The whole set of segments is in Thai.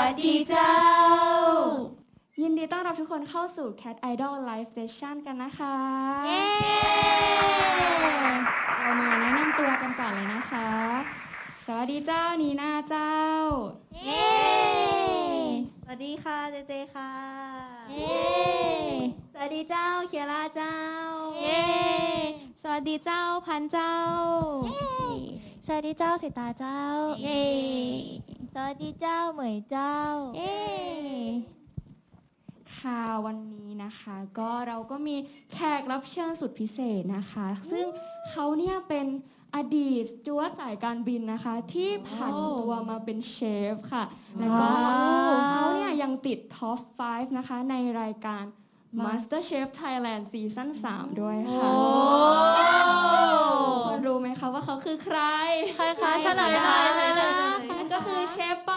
วัสดีเจ้า ยินดีต้อนรับทุกคนเข้าสู่ Cat Idol Live Session กันนะคะเย้เรามาแนะนำตัวกันก่อนเลยนะคะ สวัสดีเจ้านีน่าเจ้า เย้ สวัสดีค่ะเจเจค่ะ เย้ สวัสดีเจ้าเคียร่าเจ้า เย้ สวัสดีเจ้าพันเจ้า สวัสดีเจ้าสิตาเจ้า เย้สวัสดีเจ้าเหมยเจ้า เย้ค่ะวันนี้นะคะก็เราก็มีแขกรับเชิญสุดพิเศษนะคะ ซึ่งเขาเนี่ยเป็นอดีตจัวสายการบินนะคะ ที่ผันตัวมาเป็นเชฟค่ะ แล้วก็ว้าวเขาเนี่ยยังติดท็อป 5 นะคะ ในรายการ Master Chef Thailand ซีซั่น3ด้วยค่ะ ใคร ใครคะเฉลยหน่อยเลยนะนั่นก็คือเชฟ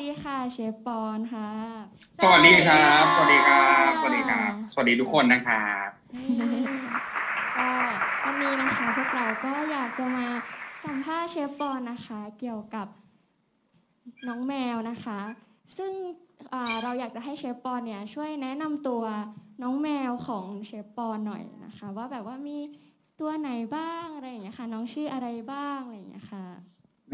ดีค่ะ เชฟปอนค่ะ สวัสดีครับสสวัวัสสดีดีคครัรับบสวัสดีครับ สวัสดีทุกคนนะครับก็วันนี้นะคะพวกเราก็อยากจะมาสัมภาษณ์เชฟปอนนะคะ เกี่ยวกับน้องแมวนะคะ ซึ่งอ่าเราอยากจะให้เชฟปอนเนี่ยช่วยแนะนำตัวน้องแมวของเชฟปอนหน่อยนะคะ ว่าแบบว่ามีตัวไหนบ้างอะไรอย่างเงี้ยค่ะ น้องชื่ออะไรบ้างอะไรอย่างเงี้ยค่ะ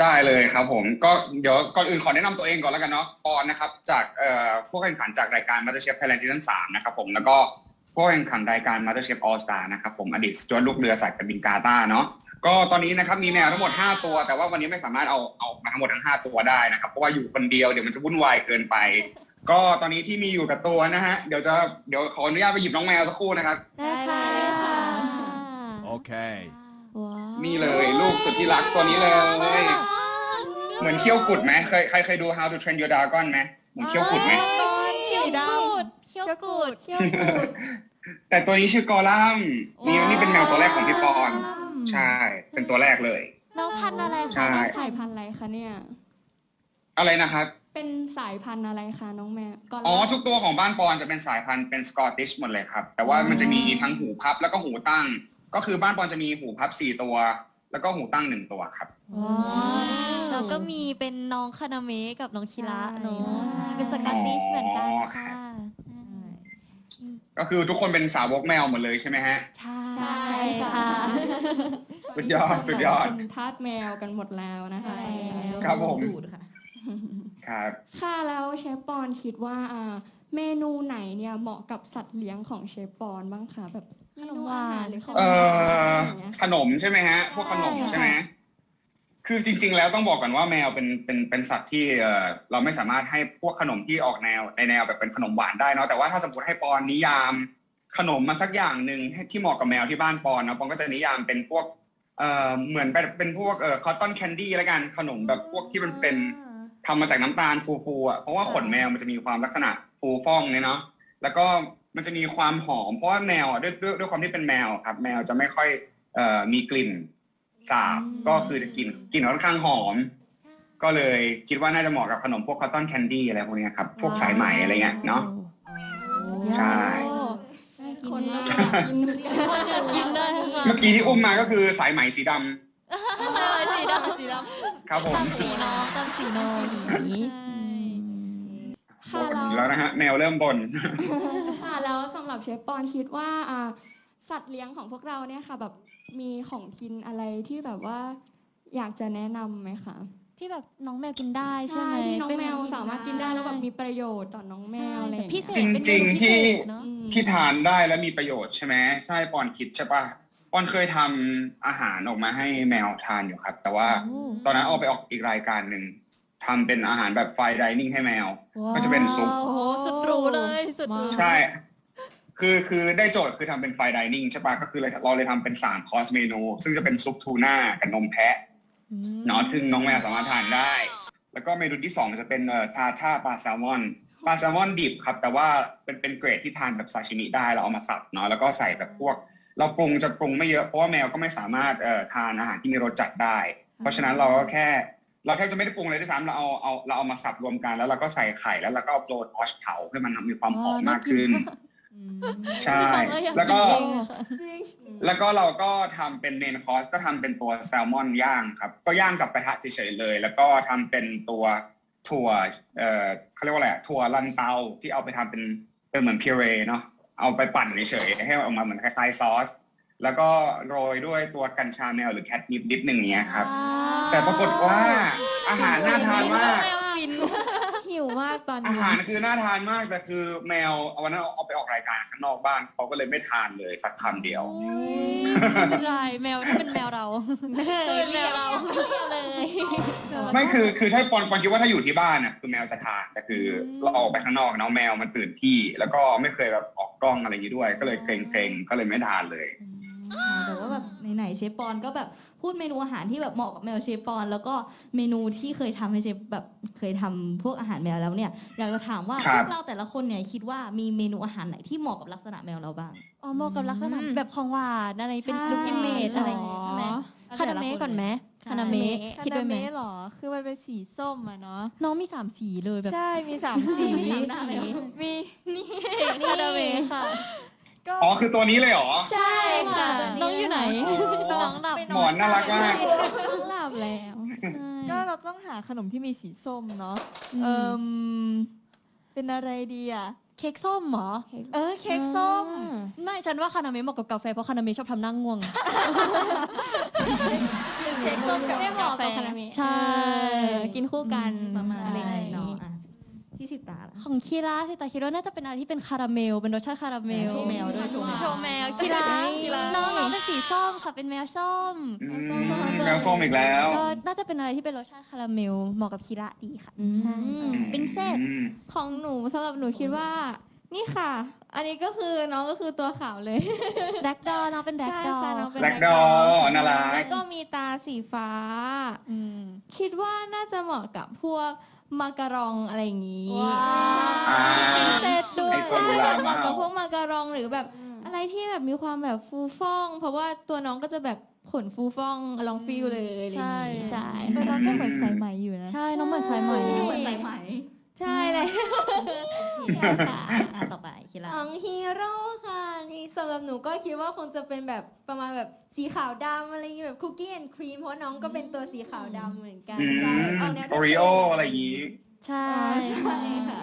ได้เลยครับผมก็เดี๋ยวก่อนอื่นขอแนะนำตัวเองก่อนแล้วกันเนาะปอนนะครับจากเอ่อผู้แข่งขันจากรายการ MasterChef Thailand ซีซั่น3นะครับผมแล้วก็ผู้แข่งขันรายการ MasterChef All Star นะครับผมอดีตสจวตลูกเรือสายการบินกาตาร์เนาะก็ตอนนี้นะครับมีแมวทั้งหมด 5 ตัว แต่ว่าวันนี้ไม่สามารถเอาเอามาทั้งหมดทั้ง 5 ตัวได้นะครับ เพราะว่าอยู่คนเดียวเดี๋ยวมันจะวุ่นวายเกินไป ก็ตอนนี้ที่มีอยู่กับตัวนะฮะเดี๋ยวจะเดี๋ยวขออนุญาตไปหยิบน้องแมวสักครู่นะครับได้ค่ะ Okay. ว้าวนี่เลยลูกสุดที่รักตัวนี้เลย เหมือนเขี้ยวกุดไหมเคยใครเคยดู How to Train Your Dragon ไหมเหมือนเขี้ยวกุดไหม เขี้ยวกูดเขี้ยวกูดเขี้ยวกูดแต่ตัวนี้ชื่อกอลัมนี่ว้าว นี่เป็นแมวตัวแรกของพี่ปอน ใช่ เป็นตัวแรกเลย น้องพันธุ์อะไรใช่ คะน้องสายพันธุ์อะไรคะเนี่ย อะไรนะครับ เป็นสายพันธุ์อะไรคะน้องแมวก่อนอ๋อทุกตัวของบ้านปอนจะเป็นสายพันธุ์เป็นสกอตติชหมดเลยครับ แต่ว่ามันจะมีทั้งหูพับแล้วก็หูตั้ง ก็คือบ้านปอนจะมีหูพับสี่ตัว แล้วก็หูตั้งหนึ่งตัวครับว้าวแล้วก็มีเป็นน้องคานาเมะกับน้องคิระเนาะใช่เป็นสกัตติชเหมือนกันค่ะก็คือทุกคนเป็นสาวกแมวหมดเลยใช่ไหมฮะ ใช่ใช่ค่ะค่ะ สุดยอดสุดยอดเป็นทาสแมวกันหมดแล้วนะคะใช่แล้วครับผม ดูดค่ะ ครับ ค่ะแล้วเชฟปอนคิดว่าอ่าเมนูไหนเนี่ยเหมาะกับสัตว์เลี้ยงของเชฟปอนบ้างคะแบบ เมนูอาหารหรือของเอ่หวานออะไรอย่างเงี้ยขนมใช่ไหมฮะ พวกขนมใช่ไหมคือจริง ๆ แล้วต้องบอกก่อนว่าแมวเป็นเป็นเป็นสัตว์ที่เอ่อเราไม่สามารถให้พวกขนมที่ออกแนวในแนวแบบเป็นขนมหวานได้เนาะแต่ว่าถ้าสมมติให้ปอนนิยาม ขนมมาสักอย่างหนึ่งให้ที่เหมาะกับแมวที่บ้านปอนเนาะปอนก็จะนิยามเป็นพวกเอ่อเหมือนเป็นเป็นพวกเอ่อคอตตอนแคนดี้แล้วกันขนมแบบพวกที่มันเป็นทำมาจากน้ำตาลฟูๆอะเพราะว่าขนแมวมันจะมีความลักษณะฟูฟ่องเนี่ยเนาะแล้วก็ มันจะมีความหอม เพราะว่าแมวอะด้วยด้วยด้วยความที่เป็นแมวครับ แมวจะไม่ค่อยเอ่อมีกลิ่นสาบก็คือจะกลิ่นกลิ่นค่อนข้างหอม ก็เลยคิดว่าน่าจะเหมาะกับขนมพวกคอตตอนแคนดี้อะไรพวกเนี้ยครับ พวกสายไหมอะไรเงี้ยเนาะ ใช่ คนกิก็นอยากกินเหมือนกันกินเลยค่ะเมื่อกี้ที่อุ้มมาก็คือสายไหมสีดำสีดำสีดำครับผม ตามสีน้องตามสีน้องอย่างนี้ ค่ะบ่นแล้ว แล้วนะฮะแมวเริ่มบ่น ค่ะแล้วสำหรับเชฟปอนคิดว่าอ่าสัตว์เลี้ยงของพวกเราเนี่ยค่ะ แบบมีของกินอะไรที่แบบว่า อยากจะแนะนำไหมคะที่แบบน้องแมวกินได้ใช่ไหมที่น้องเป็นแมวสามารถกินได้แล้วแบบมีประโยชน์ต่อน้องแมวอะไรอย่างพิเงี้ยเศษจริงๆเป็นเมนูพิเศษที่เนอะอืมที่ทานได้และมีประโยชน์ใช่ไหมใช่ปอนคิดใช่ปะปอนเคยทำอาหารออกมาให้แมวทานอยู่ครับ แต่ว่าโอ้ ตอนนั้นเอาไปออกอีกรายการหนึ่ง ทำเป็นอาหารแบบไฟดิเนิ่งให้แมว ก็จะเป็นซุป โอ้โหสุดหรูเลยสุดหรู ใช่ คือคือได้โจทย์คือทำเป็นไฟดิเนิ่งใช่ปะก็คือเลยเราเลยทำเป็นสามคอร์สเมนู ซึ่งจะเป็นซุปทูน่ากับนมแพะเนาะซึ่งน้องแมวสามารถทานได้ แล้วก็เมนูที่สองจะเป็นเอ่อทาท่าปลาแซลมอนปลาแซลมอนดิบครับ แต่ว่าเป็นเป็นเกรดที่ทานแบบซาชิมิได้เราเอามาสับเนาะแล้วก็ใส่แบบพวก เราปรุงจะปรุงไม่เยอะเพราะว่าแมวก็ไม่สามารถเอ่อทานอาหารที่มีรสจัดได้ เพราะฉะนั้นเราก็แค่ เราแทบจะไม่ได้ปรุงเลยด้วยซ้ำเราเอาเอาเราเอามาสับรวมกันแล้วเราก็ใส่ไข่แล้วเราก็เอาโรยออชเผาให้มันมีความหอมมากขึ้นใช่ แล้วก็แล้วก็เราก็ทำเป็นเมนคอร์สก็ทำเป็นตัวแซลมอนย่างครับ ก็ย่างกับกระทะเฉยๆเลย แล้วก็ทำเป็นตัวถั่วเอ่อเขาเรียกว่าอะไรอะถั่วลันเตาที่เอาไปทำเป็นเป็นเหมือนพิเรเนาะเอาไปปั่นเฉยๆให้ออกมาเหมือนคล้ายๆซอส แล้วก็โรยด้วยตัวกัญชาแมวหรือแคทนิปนิดหนึ่งเนี้ยครับ แต่ปรากฏว่าอาหารน่าทานมากหิวมากตอนอานี้ หารคือน่าทานมากแต่คือแมวเอาวันนั้นเอาไปออกรายการข้างนอกบ้านเขาก็เลยไม่ทานเลยสักคำเดียว ไม่เป็นไรแมวนี่เป็นแมวเรา เป็นแมวเรา เลยไม่คือคือถ้าปอนปอนคิดว่าถ้าอยู่ที่บ้านน่ะคือแมวจะทานแต่คือเราออกไปข้างนอกเนาะแมวมันตื่นที่ แล้วก็ไม่เคยแบบออกกล้องอะไรอย่างนี้ด้วย ก็เลยเกรงๆก็เลยไม่ทานเลย แต่ว่าแบบไหนๆเชฟปอนก็แบบพูดเมนูอาหารที่แบบเหมาะกับแมวเชฟปอน แล้วก็เมนูที่เคยทำให้เชฟแบบเคยทำพวกอาหารแมวแล้วเนี่ยอยากจะถามว่าครัพบ วกเราแต่ละคนเนี่ยคิดว่ามีเมนูอาหารไหนที่เหมาะกับลักษณะแมวเราบ้าง อ๋อเหมาะกับลักษณะอืม แบบของหวานอะไรเป็นใช่ลูกอิมเมจอะไรอย่างงี้ใช่ไหมหรอคานาเมะก่อนไหมคานาเมะคิดด้วยไหมคานาเมะเหรอ คือมันเป็นสีส้มอะเนาะ น้องมีสามสีเลยแบบ ใช่ มีสามสีจำได้เลยมีนี่คานาเมะค่ะ ก็ อ๋อคือตัวนี้เลยเหรอ ใช่ค่ะน้องอยู่ไหน อ๋อน้องหลับหมอนน่ารักมากหลับแล้วก็เราต้องหาขนมที่มีสีส้มเนาะอืมเอิมเป็นอะไรดีอะเค้กส้มเหรอเออเค้กส้มไม่ฉันว่าคานาเมะเหมาะกับกาแฟเพราะคานาเมะชอบทำหนั่งง่วง เค้กส้มกับไม่เหมาะกับกาแฟคาราเมะใช่ กินคู่กันประมาณใช่อะไรเนาะอะ ที่สิตาล่ะ ของคีราสิแต่คิดว่าน่าจะเป็นอะไรที่เป็นคาราเมล เป็นรสชาติคาราเมลโชว์แมวด้วยโชว์แมว โชว์แมวคีราคีราน้องน้องเป็นสีส้มค่ะ เป็นแมวส้มอืมแมวส้มอีกแล้ว ก็น่าจะเป็นอะไรที่เป็นรสชาติคาราเมล เหมาะกับคีระดีค่ะอืมใช่เป็นเซตอืมของหนูสำหรับหนูคิดว่า นี่ค่ะ อันนี้ก็คือน้องก็คือตัวขาวเลย แบล็กดอน้องเป็นแบล็กใช่ดอค่ะน้องเป็น Black Doll น่ารักแล้วก็มีตาสีฟ้า อืม คิดว่าน่าจะเหมาะกับพวก มาการองอะไรอย่างนี้ว้าว อ่า เป็นเซตด้วยไฮโซโบราณเหมาะกับมากพวกมาการองหรือแบบอะไรที่แบบมีความแบบฟูฟ่อง เพราะว่าตัวน้องก็จะแบบขนฟูฟ่องลองฟิลเลยอะไรอย่างงี้ใช่ใช่เออน้องก็เหมือนสายไหมอยู่นะ ใช่น้องเหมือนสายไหมเหมือนสายไหม ใช่เลยค่ะ อะต่อไป คิระของฮีโร่ค่ะนี่สำหรับหนูก็คิดว่าคงจะเป็นแบบประมาณแบบสีขาวดำอะไรอย่างเงี้ยแบบคุกกี้แอนด์ครีมเพราะน้องก็เป็นตัวสีขาวดำเหมือนกันอืใช่มเอาแนวโอริโออะไรอย่างนี้ ใช่ใช่ค่ะ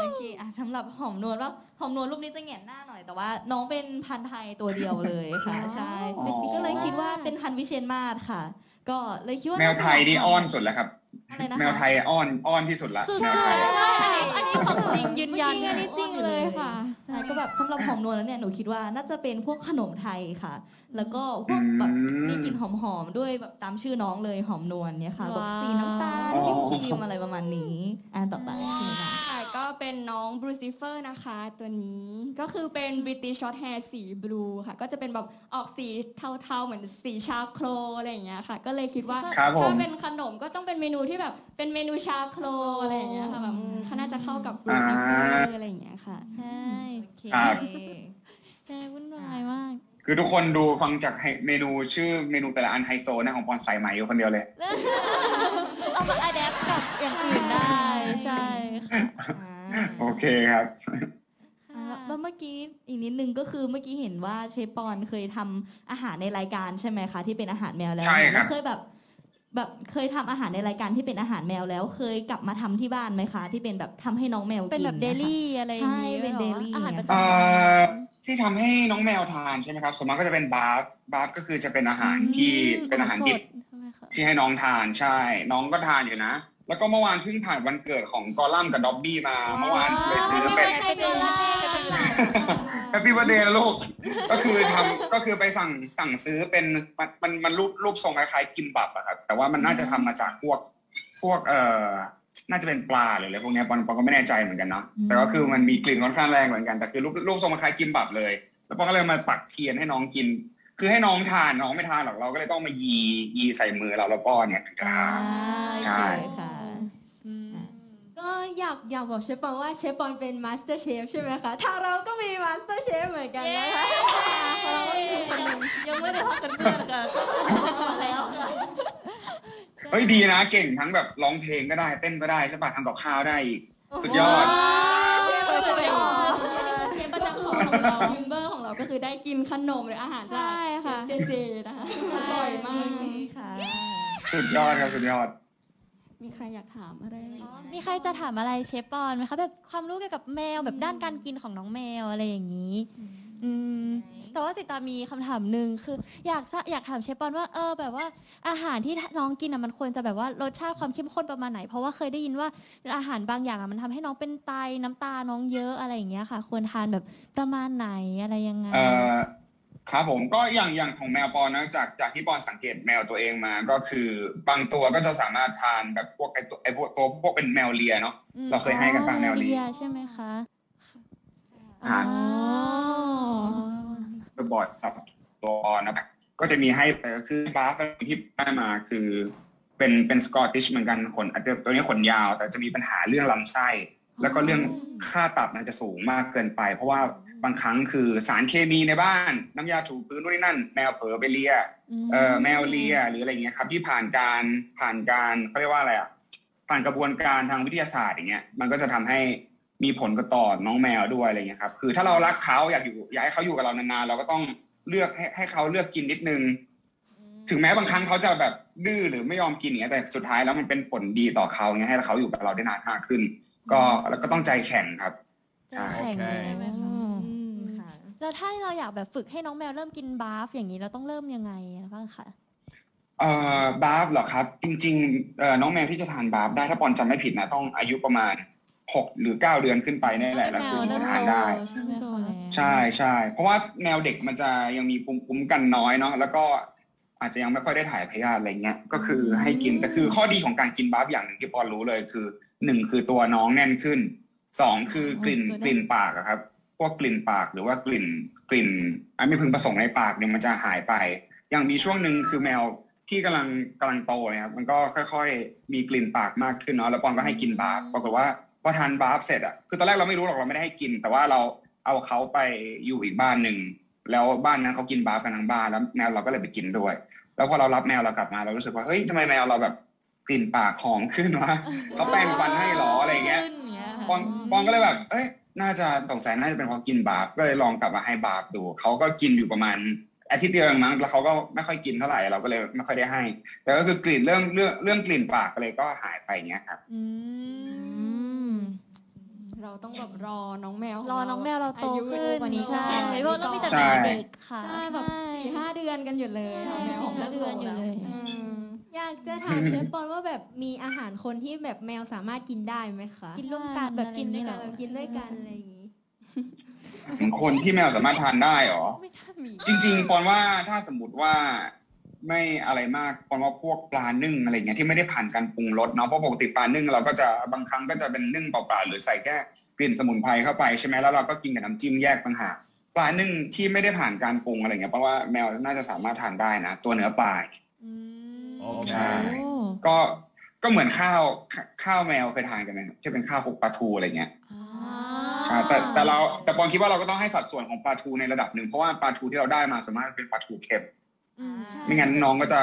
โอเคอะสำหรับหอมนวลว่าหอมนวลรูปนี้จะแหงนหน้าหน่อย แต่ว่าน้องเป็นพันธุ์ไทยตัวเดียวเลยค่ะ ใช่อ๋อ ก็เลยคิดว่าเป็นพันธุ์วิเชียนมาศค่ะ ก็เลยคิดว่าแมวไทยนี่อ้อนสุดแล้วครับ อะไรนะคะแมวไทยอ้อนอ้อนที่สุดละสุดแมวไทยใช่อันนี้ของจริงยืนยันจริงอันนี้จริงเลยค่ะใช่ก็แบบสำหรับหอมนวลแล้วเนี่ยหนูคิดว่าน่าจะเป็นพวกขนมไทยค่ะ แล้วก็พวกแบบอืม มีกลิ่นหอมๆด้วยแบบตามชื่อน้องเลยหอมนวลเนี่ยค่ะแบบว้าวสีน้ำตาลอ๋อครีมๆอะไรประมาณนี้อะต่อไปพี่นุนาค่ะ ก็เป็นน้องบรูซิเฟอร์นะคะ ตัวนี้ก็คือเป็นบริติชช็อตแฮร์สีบลูค่ะ ก็จะเป็นแบบออกสีเทาๆเหมือนสีชาโครอะไรอย่างเงี้ยค่ะ ก็เลยคิดว่าครับผม ถ้าเป็นขนมก็ต้องเป็นเมนูที่แบบเป็นเมนูชาโครอะไรอย่างเงี้ยค่ะแบบเขาน่าจะเข้ากับบรูซิเฟอร์อะไรอย่างเงี้ยค่ะ ใช่โอเคครับแกวุ่นวายมาก คือทุกคนดูฟังจากเมนูชื่อเมนูแต่ละอันไฮโซนะของปอนสายไหมอยู่คนเดียวเลย เอามาอัดแอปกับอย่างอื่นได้ ใช่ค่ะอ่าโอเคครับอ่าแล้วเมื่อกี้อีกนิดนึงก็คือเมื่อกี้เห็นว่าเชฟปอนเคยทำอาหารในรายการใช่ไหมคะที่เป็นอาหารแมวแล้วใช่ครับแล้วเคยแบบแบบเคยทำอาหารในรายการที่เป็นอาหารแมวแล้ว เคยกลับมาทำที่บ้านไหมคะ ที่เป็นแบบทำให้น้องแมวกินเป็นแบบเดยค่ะลี่อะไรอย่างงี้ใช่เป็นหรอ daily อาหารประเอ่จำอที่ทำให้น้องแมวทานใช่ไหมครับส่วนมากก็จะเป็นบาร์ฟบาร์ฟก็คือจะเป็นอาหารที่เป็นอาหารดิบใช่ไหมคะที่ให้น้องทานใช่ น้องก็ทานอยู่นะ แล้วก็เมื่อวานเพิ่งผ่านวันเกิดของกอลัมน์กับด็อบบี้มา เมื่อวานเลยซื้อเป็นใครเป็นล่าแฮปปี้วันเดย์นะลูก ก็คือทำก็คือไปสั่งสั่งซื้อเป็นมันมันมันรูปรูปทรงคล้ายๆกิมบับอะครับแต่ว่ามันน่าจะทำมาจากพวกพวกเอ่อน่าจะเป็นปลาหรืออะไรพวกเนี้ยปอนปอนก็ไม่แน่ใจเหมือนกันเนาะอืมแต่ก็คือมันมีกลิ่นค่อนข้างแรงเหมือนกันแต่คือรูปรูปทรงมันคล้ายกิมบับเลย แล้วปอนก็เลยมาปักเทียนให้น้องกิน คือให้น้องทานน้องไม่ทานหรอกเราก็เลยต้องมายียีใส่มือเราแล้วป้อนเนี่ยถึงจะทาน ใช่โอเคค่ะ ก็อยากอยากบอกเชฟปอนว่าเชฟปอนเป็นมาสเตอร์เชฟใช่ไหมคะทางเราก็มีมาสเตอร์เชฟเหมือนกันนะคะเราก็มีคนหนึ่งยังไม่ได้พักกันเพื่อนค่ะมาแล้วค่ะเฮ้ยดีนะเก่งทั้งแบบร้องเพลงก็ได้เต้นก็ได้ใช่ปะทำกับข้าวได้อีกสุดยอดเชฟประจำของเชฟประจำขขอองงเราเราพิมเบอร์ของเราก็คือได้กินขนมหรืออาหารจากใช่ค่ะเจเจนะคะอร่อยมากค่ะสุดยอดครับสุดยอด มีใครอยากถามอะไรไหมมีใครจะถามอะไรเชฟปอนไหมคะแบบความรู้เกี่ยวกับแมวแบบด้านการกินของน้องแมวอะไรอย่างนี้ อืม แต่ว่าสิตามีคำถามหนึ่งคือ อยากทราอยากถามเชฟปอนว่าเออแบบว่าอาหารที่น้องกินอะมันควรจะแบบว่ารสชาติความเข้มข้นประมาณไหน เพราะว่าเคยได้ยินว่าอาหารบางอย่างอะมันทำให้น้องเป็นไตน้ำตาน้องเยอะอะไรอย่างเงี้ยค่ะ ควรทานแบบประมาณไหนอะไรยังไง เอ่อ ครับผมก็อย่างอย่างของแมวปอนนะจากจากที่ปอนสังเกตแมวตัวเองมาก็คือบางตัวก็จะสามารถทานแบบพวกไอตัวไอพวกตัวพวกเป็นแมวเลียเนาะอืมเราเคยให้กันปะแมวเลียใช่ไหมคะอ่าอ๋อบอดครับตัวปอนนะครับก็จะมีให้แต่ก็คือบาร์ฟที่ได้มาคือ เป็นเป็นสกอตติชเหมือนกันขนอาจจะตัวนี้ขนยาว แต่จะมีปัญหาเรื่องลำไส้ แล้วก็เรื่องค่าตับมันจะสูงมากเกินไป เพราะว่า บางครั้งคือสารเคมีในบ้าน น้ำยาถูพื้นนู่นนี่นั่น แมวเผลอไปเลียเอ่อแมวเลียหรืออะไรเงี้ยครับ ที่ผ่านการผ่านการเขาเรียกว่าอะไรอะผ่านกระบวนการทางวิทยาศาสตร์อย่างเงี้ยมันก็จะทำให้มีผลกระต่อน้องแมวด้วยอะไรเงี้ยครับคือถ้าเรารักเขาอยากอยู่อยากให้เขาอยู่กับเรานานๆเราก็ต้องเลือกให้ให้เขาเลือกกินนิดนึง ถึงแม้บางครั้งเขาจะแบบดื้อหรือไม่ยอมกินอย่างเงี้ยแต่สุดท้ายแล้วมันเป็นผลดีต่อเขาเงี้ยให้เขาอยู่กับเราได้นานมากขึ้น ก็แล้วก็ต้องใจแข็งครับจะแข็งโอเคใช่ไหมคะอืมค่ะ แล้วถ้าเราอยากแบบฝึกให้น้องแมวเริ่มกินบาฟอย่างนี้เราต้องเริ่มยังไงบ้างคะเอ่อบาร์ฟเหรอครับ จริงๆเอ่อน้องแมวที่จะทานบาร์ฟได้ถ้าปอนจำไม่ผิดนะต้องอายุประมาณหกหรือเก้าเดือนขึ้นไปนี่แหละแล้วคือจะทานได้ใช่ไหมคะใช่ใช่เพราะว่าแมวเด็กมันจะยังมีภูมิคุ้มกันน้อยเนาะแล้วก็อาจจะยังไม่ค่อยได้ถ่ายพยาธิอะไรเงี้ยก็คือให้กินแต่คือข้อดีของการกินบาร์ฟอย่างหนึ่งที่ปอนรู้เลยคือหนึ่งคือตัวน้องแน่นขึ้นสองคือกลิ่นตัวแน่นกลิ่นปากอะครับ พวกกลิ่นปากหรือว่ากลิ่นกลิ่นอันไม่พึงประสงค์ในปากเนี่ยมันจะหายไป อย่างมีช่วงหนึ่งคือแมวที่กำลังกำลังโตเนะครับมันก็ค่อยๆ มีกลิ่นปากมากขึ้นเนาะแล้วปอนก็ให้กินบาร์ฟปรากฏว่าพอทานบาร์ฟเสร็จอะคือตอนแรกเราไม่รู้หรอกเราไม่ได้ให้กิน แต่ว่าเราเอาเขาไปอยู่อีกบ้านหนึ่งแล้วบ้านนั้นเขากินบาร์ฟกันทั้งบ้านแล้วแมวเราก็เลยไปกินด้วย แล้วพอเรารับแมวเรากลับมาเรารู้สึกว่าเฮ้ยทำไมแมวเราแบบกลิ่นปากหอมขึ้นวะเขาแปรงฟันให้หรออะไรเงี้ยขึ้นอย่างเงี้ยค่ะปองปองก็เลยแบบ เอ้ย น่าจะสงสัยน่าจะเป็นเพราะกินบาร์ฟก็เลยลองกลับมาให้บาร์ฟดูเขาก็กินอยู่ประมาณอาทิตย์เดียวเองมั้งแล้วเขาก็ไม่ค่อยกินเท่าไหร่เราก็เลยไม่ค่อยได้ให้ แต่ก็คือกลิ่นเรื่องเรื่องเรื่องกลิ่นปากก็เลยก็หายไปอย่างเงี้ยครับอืมเราต้องแบบรอน้องแมวขรอน้องแมวเราโตอายุขึ้นกว่านี้ใช่ก่อนเพราะเรามีแต่ใช่แมวเด็กค่ะใช่แบบสี่ห้าเดือนกันอยู่เลยใช่ค่ะแมวสี่ห้าเดือนอยู่เลย อืมอยากจะถามเชฟปอนว่าแบบมีอาหารคนที่แบบแมวสามารถกินได้ไหมคะกินร่วมกันแบบกินอะไรด้วยอกัย่างนเงี้ยเหรอกินด้วยกันอะไรอย่างนี้ คนที่แมวสามารถทานได้เหรอ ไม่น่ามี จริง ๆ ปอนว่าถ้าสมมติว่าไม่อะไรมากปอนว่าพวกปลานึ่งอะไรเงี้ยที่ไม่ได้ผ่านการปรุงรสเนาะเพราะปกติปลานึ่งเราก็จะบางครั้งก็จะเป็นนึ่งเปล่าๆหรือใส่แค่กลิ่นสมุนไพรเข้าไปใช่ไหมแล้วเราก็กินกับน้ำจิ้มแยกต่างหากปลานึ่งที่ไม่ได้ผ่านการปรุงอะไรเงี้ยเพราะว่าแมวน่าจะสามารถทานได้นะตัวเนื้อปลาอืมโอเค ใช่ก็ก็เหมือนข้าวข้าข้าวแมวเคยทานกันไหมที่เป็นข้าวคลุกปลาทูอะไรเงี้ยใช่แต่แต่เราแต่ปอนคิดว่าเราก็ต้องให้สัดส่วนของปลาทูในระดับหนึ่งเพราะว่าปลาทูที่เราได้มาส่วนมากเป็นปลาทูเค็มอืมใช่ไม่งั้นน้องก็จะ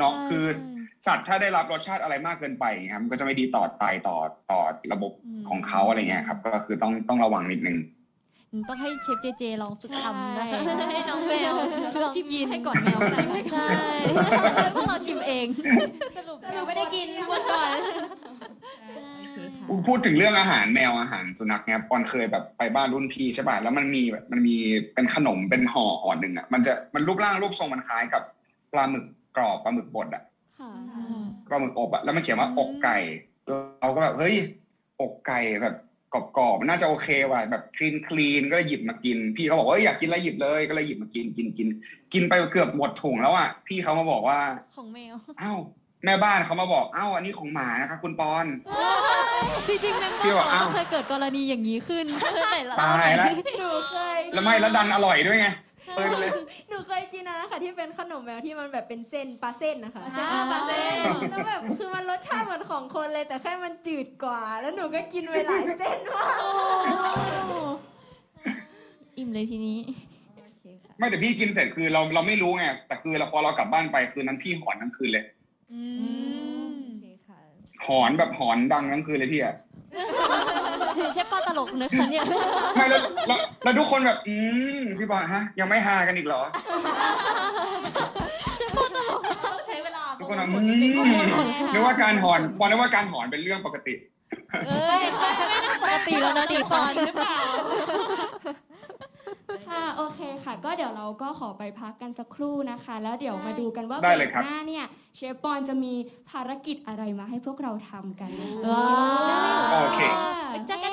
น้องใช่คือใช่สัตว์ถ้าได้รับรสชาติอะไรมากเกินไปอย่างเงี้ยครับมันก็จะไม่ดีต่อไตต่อต่อระบบของเขาอะไรเงี้ยครับ ก็คือต้องต้องระวังนิดนึง ต้องให้เชฟเจเจลองฝึกทำนะคะใช่ให้น้องแมวลองชิมให้ก่อนแมวก็ได้ใช่พวกเราชิมเองสรุปเราไม่ได้กินมาก่อนพูดถึงเรื่องอาหารแมวอาหารสุนัขเนี่ยปอนเคยแบบไปบ้านรุ่นพี่ใช่ป่ะแล้วมันมีแบบมันมีเป็นขนมเป็นห่อห่อหนึ่งอะมันจะมันรูปร่างรูปทรงมันคล้ายกับปลาหมึกกรอบปลาหมึกบดอะค่ะปลาหมึกอบอะแล้วมันเขียนว่าอกไก่เราก็แบบเฮ้ยอกไก่แบบ กรอบๆมันน่าจะโอเคว่ะแบบคลีนคลีนก็เลยหยิบมากิน พี่เขาบอกว่าเอ้ยอยากกินอะไรหยิบเลยก็เลยหยิบมากินกินกิน กินไปเกือบหมดถุงแล้วอะพี่เขามาบอกว่า ของแมวอ้าวแม่บ้านเขามาบอกเอ้าอันนี้ของหมานะคะคุณปอน จริงๆแม่พี่บอกก็อ้าวเคยเกิดกรณีอย่างนี้ขึ้นไหนเล่ตายแล้ว หนูเคย แล้วไม่แล้วดันอร่อยด้วยไงเปิดเลย หนูเคยกินนะค่ะ ที่เป็นขนมแมวที่มันแบบเป็นเส้นปลาเส้นนะคะอ่าปลาเส้น แล้วแบบคือมันรสชาติเหมือนของคนเลยแต่แค่มันจืดกว่า แล้วหนูก็กินไปหลายเส้นมาก อิ่มเลยทีนี้ ไม่แต่พี่กินเสร็จคือเราเราไม่รู้ไงแต่คือเราพอเรากลับบ้านไปคืนนั้นพี่หอนทั้งคืนเลย อืมโอเคค่ะ หอนแบบหอนดังทั้งคืนเลยพี่อะถึงเชฟปอนตลกนะคะเนี่ย ไม่แล้วแล้วแล้วทุกคนแบบ อืมพี่บอลฮะ ยังไม่ฮากันอีกเหรอ คนแบบอืมนึกว่าการหอนบอลนึกว่าการหอนเป็นเรื่องปกติ เอ้ยไม่ได้ปกติแล้วนะดิปอนหรือเปล่า ค่ะโอเคค่ะ ก็เดี๋ยวเราก็ขอไปพักกันสักครู่นะคะ แล้วเดี๋ยวมาดูกันว่าได้เลยครับบรกหน้าเนี่ย เชฟปอนจะมีภารกิจอะไรมาให้พวกเราทำกันว้าว โอเค เจอกัน